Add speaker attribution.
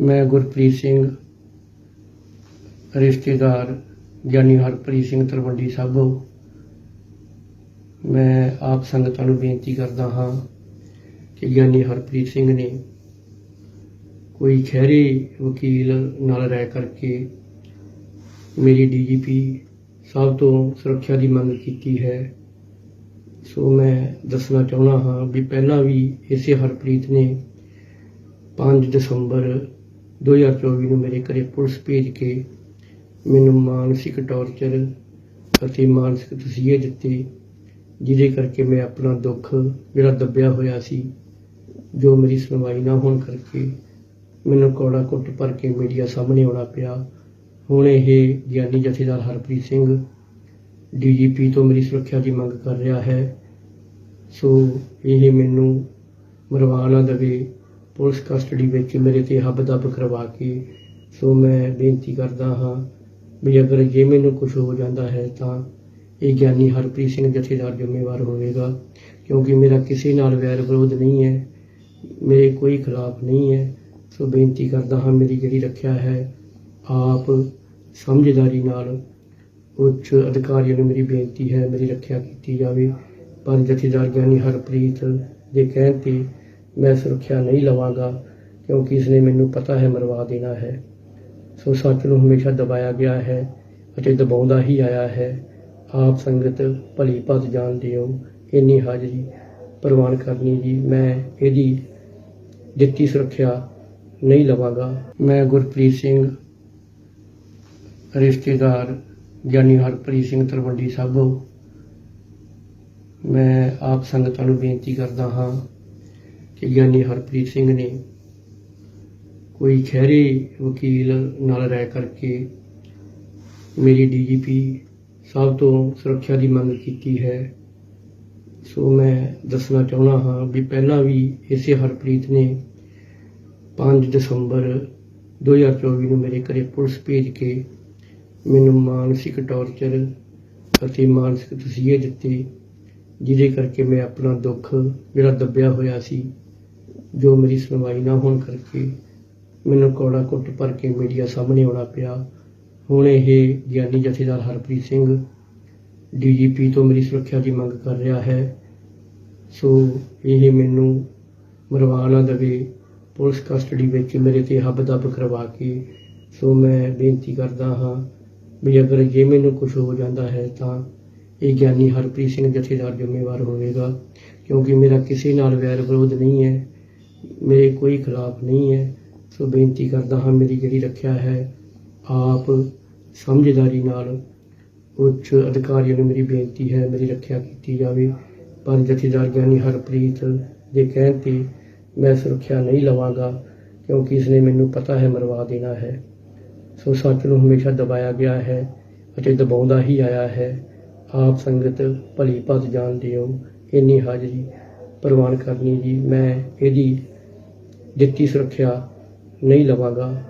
Speaker 1: ਮੈਂ ਗੁਰਪ੍ਰੀਤ ਸਿੰਘ, ਰਿਸ਼ਤੇਦਾਰ ਗਿਆਨੀ ਹਰਪ੍ਰੀਤ ਸਿੰਘ ਤਲਵੰਡੀ ਸਾਬੋ। ਮੈਂ ਆਪ ਸੰਗਤਾਂ ਨੂੰ ਬੇਨਤੀ ਕਰਦਾ ਹਾਂ ਕਿ ਗਿਆਨੀ ਹਰਪ੍ਰੀਤ ਸਿੰਘ ਨੇ ਕੋਈ ਖਹਿਰੇ ਵਕੀਲ ਨਾਲ ਰਹਿ ਕਰਕੇ ਮੇਰੀ ਡੀਜੀਪੀ ਸਾਹਿਬ ਤੋਂ ਸੁਰੱਖਿਆ ਦੀ ਮੰਗ ਕੀਤੀ ਹੈ। ਸੋ ਮੈਂ ਦੱਸਣਾ ਚਾਹੁੰਦਾ ਹਾਂ ਵੀ ਪਹਿਲਾਂ ਵੀ ਇਸੇ ਹਰਪ੍ਰੀਤ ਨੇ 5 ਦਸੰਬਰ 2024 ਨੂੰ ਮੇਰੇ ਘਰੇ ਪੁਲਿਸ ਭੇਜ ਕੇ ਮੈਨੂੰ ਮਾਨਸਿਕ ਟੌਰਚਰ ਅਤੇ ਮਾਨਸਿਕ ਤਸੀਹੇ ਦਿੱਤੇ, ਜਿਹਦੇ ਕਰਕੇ ਮੈਂ ਆਪਣਾ ਦੁੱਖ ਜਿਹੜਾ ਦੱਬਿਆ ਹੋਇਆ ਸੀ, ਜੋ ਮੇਰੀ ਸੁਣਵਾਈ ਨਾ ਹੋਣ ਕਰਕੇ ਮੈਨੂੰ ਕੋੜਾ ਕੁੱਟ ਭਰ ਕੇ ਮੀਡੀਆ ਸਾਹਮਣੇ ਆਉਣਾ ਪਿਆ। ਹੁਣ ਇਹ ਗਿਆਨੀ ਜਥੇਦਾਰ ਹਰਪ੍ਰੀਤ ਸਿੰਘ ਡੀਜੀਪੀ ਤੋਂ ਮੇਰੀ ਸੁਰੱਖਿਆ ਦੀ ਮੰਗ ਕਰ ਰਿਹਾ ਹੈ। ਸੋ ਇਹ ਮੈਨੂੰ ਮਰਵਾ ਨਾ ਦੇਵੇ। ਪੁਲਿਸ ਕਸਟਡੀ ਵਿੱਚ ਮੇਰੇ ਤੇ ਹੱਬ ਦੱਬ ਕਰਵਾ ਕੇ, ਸੋ ਮੈਂ ਬੇਨਤੀ ਕਰਦਾ ਹਾਂ ਵੀ ਅਗਰ ਜੇ ਮੈਨੂੰ ਕੁਝ ਹੋ ਜਾਂਦਾ ਹੈ ਤਾਂ ਇਹ ਗਿਆਨੀ ਹਰਪ੍ਰੀਤ ਸਿੰਘ ਜਥੇਦਾਰ ਜ਼ਿੰਮੇਵਾਰ ਹੋਵੇਗਾ, ਕਿਉਂਕਿ ਮੇਰਾ ਕਿਸੇ ਨਾਲ ਵੈਰ ਵਿਰੋਧ ਨਹੀਂ ਹੈ, ਮੇਰੇ ਕੋਈ ਖਿਲਾਫ ਨਹੀਂ ਹੈ। ਸੋ ਬੇਨਤੀ ਕਰਦਾ ਹਾਂ, ਮੇਰੀ ਜਿਹੜੀ ਰੱਖਿਆ ਹੈ, ਆਪ ਸਮਝਦਾਰੀ ਨਾਲ ਉੱਚ ਅਧਿਕਾਰੀਆਂ ਨੂੰ ਮੇਰੀ ਬੇਨਤੀ ਹੈ, ਮੇਰੀ ਰੱਖਿਆ ਕੀਤੀ ਜਾਵੇ। ਪਰ ਜਥੇਦਾਰ ਗਿਆਨੀ ਹਰਪ੍ਰੀਤ ਦੇ ਕਹਿਣ ਤੇ ਮੈਂ ਸੁਰੱਖਿਆ ਨਹੀਂ ਲਵਾਂਗਾ, ਕਿਉਂਕਿ ਇਸਨੇ ਮੈਨੂੰ ਪਤਾ ਹੈ ਮਰਵਾ ਦੇਣਾ ਹੈ। ਸੋ ਸੱਚ ਨੂੰ ਹਮੇਸ਼ਾ ਦਬਾਇਆ ਗਿਆ ਹੈ ਅਤੇ ਦਬਾਉਂਦਾ ਹੀ ਆਇਆ ਹੈ। ਆਪ ਸੰਗਤ ਭਲੀ ਭਤ ਜਾਣਦੇ ਹੋ, ਇੰਨੀ ਹਾਜ਼ਰੀ ਪ੍ਰਵਾਨ ਕਰਨੀ ਜੀ, ਮੈਂ ਇਹਦੀ ਦਿੱਤੀ ਸੁਰੱਖਿਆ ਨਹੀਂ ਲਵਾਂਗਾ। ਮੈਂ ਗੁਰਪ੍ਰੀਤ ਸਿੰਘ, ਰਿਸ਼ਤੇਦਾਰ ਗਿਆਨੀ ਹਰਪ੍ਰੀਤ ਸਿੰਘ ਤਲਵੰਡੀ ਸਾਬੋ। ਮੈਂ ਆਪ ਸੰਗਤਾਂ ਨੂੰ ਬੇਨਤੀ ਕਰਦਾ ਹਾਂ ਕਿ ਗਿਆਨੀ ਹਰਪ੍ਰੀਤ ਸਿੰਘ ਨੇ ਕੋਈ ਖਹਿਰੇ ਵਕੀਲ ਨਾਲ ਰਹਿ ਕਰਕੇ ਮੇਰੀ ਡੀਜੀਪੀ ਸਾਹਿਬ ਤੋਂ ਸੁਰੱਖਿਆ ਦੀ ਮੰਗ ਕੀਤੀ ਹੈ। ਸੋ ਮੈਂ ਦੱਸਣਾ ਚਾਹੁੰਦਾ ਹਾਂ ਵੀ ਪਹਿਲਾਂ ਵੀ ਇਸੇ ਹਰਪ੍ਰੀਤ ਨੇ 5 ਦਸੰਬਰ 2024 ਨੂੰ ਮੇਰੇ ਘਰੇ ਪੁਲਿਸ ਭੇਜ ਕੇ ਮੈਨੂੰ ਮਾਨਸਿਕ ਟੌਰਚਰ ਅਤੇ ਮਾਨਸਿਕ ਤਸੀਹੇ ਦਿੱਤੇ, ਜਿਹਦੇ ਕਰਕੇ ਮੈਂ ਆਪਣਾ ਦੁੱਖ ਜਿਹੜਾ ਦੱਬਿਆ ਹੋਇਆ ਸੀ ਜੋ ਮੇਰੀ ਸੁਣਵਾਈ ਨਾ ਹੋਣ ਕਰਕੇ ਮੈਨੂੰ ਕੋੜਾ ਕੁੱਟ ਭਰ ਕੇ ਮੀਡੀਆ ਸਾਹਮਣੇ ਆਉਣਾ ਪਿਆ। ਹੁਣ ਇਹ ਗਿਆਨੀ ਜਥੇਦਾਰ ਹਰਪ੍ਰੀਤ ਸਿੰਘ ਡੀਜੀਪੀ ਤੋਂ ਮੇਰੀ ਸੁਰੱਖਿਆ ਦੀ ਮੰਗ ਕਰ ਰਿਹਾ ਹੈ। ਸੋ ਇਹ ਮੈਨੂੰ ਮਰਵਾ ਨਾ ਦੇਵੇ, ਪੁਲਿਸ ਕਸਟਡੀ ਵਿੱਚ ਮੇਰੇ ਤੇ ਹੱਬ ਦੱਬ ਕਰਵਾ ਕੇ। ਸੋ ਮੈਂ ਬੇਨਤੀ ਕਰਦਾ ਹਾਂ ਵੀ ਅਗਰ ਜੇ ਮੈਨੂੰ ਕੁਝ ਹੋ ਜਾਂਦਾ ਹੈ ਤਾਂ ਇਹ ਗਿਆਨੀ ਹਰਪ੍ਰੀਤ ਸਿੰਘ ਜਥੇਦਾਰ ਜ਼ਿੰਮੇਵਾਰ ਹੋਵੇਗਾ, ਕਿਉਂਕਿ ਮੇਰਾ ਕਿਸੇ ਨਾਲ ਵੈਰ ਵਿਰੋਧ ਨਹੀਂ ਹੈ। ਮੇਰੇ ਕੋਈ ਖਿਲਾਫ ਨਹੀਂ ਹੈ। ਸੋ ਬੇਨਤੀ ਕਰਦਾ ਹਾਂ, ਮੇਰੀ ਜਿਹੜੀ ਰੱਖਿਆ ਹੈ, ਆਪ ਸਮਝਦਾਰੀ ਨਾਲ ਉੱਚ ਅਧਿਕਾਰੀਆਂ ਨੂੰ ਮੇਰੀ ਬੇਨਤੀ ਹੈ, ਮੇਰੀ ਰੱਖਿਆ ਕੀਤੀ ਜਾਵੇ। ਪਰ ਜਥੇਦਾਰ ਗਿਆਨੀ ਹਰਪ੍ਰੀਤ ਦੇ ਕਹਿਣ ਤੇ ਮੈਂ ਸੁਰੱਖਿਆ ਨਹੀਂ ਲਵਾਂਗਾ, ਕਿਉਂਕਿ ਇਸਨੇ ਮੈਨੂੰ ਪਤਾ ਹੈ, ਮਰਵਾ ਦੇਣਾ ਹੈ। ਸੋ ਸੱਚ ਨੂੰ ਹਮੇਸ਼ਾ ਦਬਾਇਆ ਗਿਆ ਹੈ ਅਤੇ ਦਬਾਉਂਦਾ ਹੀ ਆਇਆ ਹੈ। ਆਪ ਸੰਗਤ ਭਲੀ ਭਤ ਜਾਣ ਦਿਓ। ਇੰਨੀ ਹਾਜ਼ਰੀ ਪ੍ਰਵਾਨ ਕਰਨੀ ਜੀ, ਮੈਂ ਇਹਦੀ ਦਿੱਤੀ ਸੁਰੱਖਿਆ ਨਹੀਂ ਲਵਾਂਗਾ।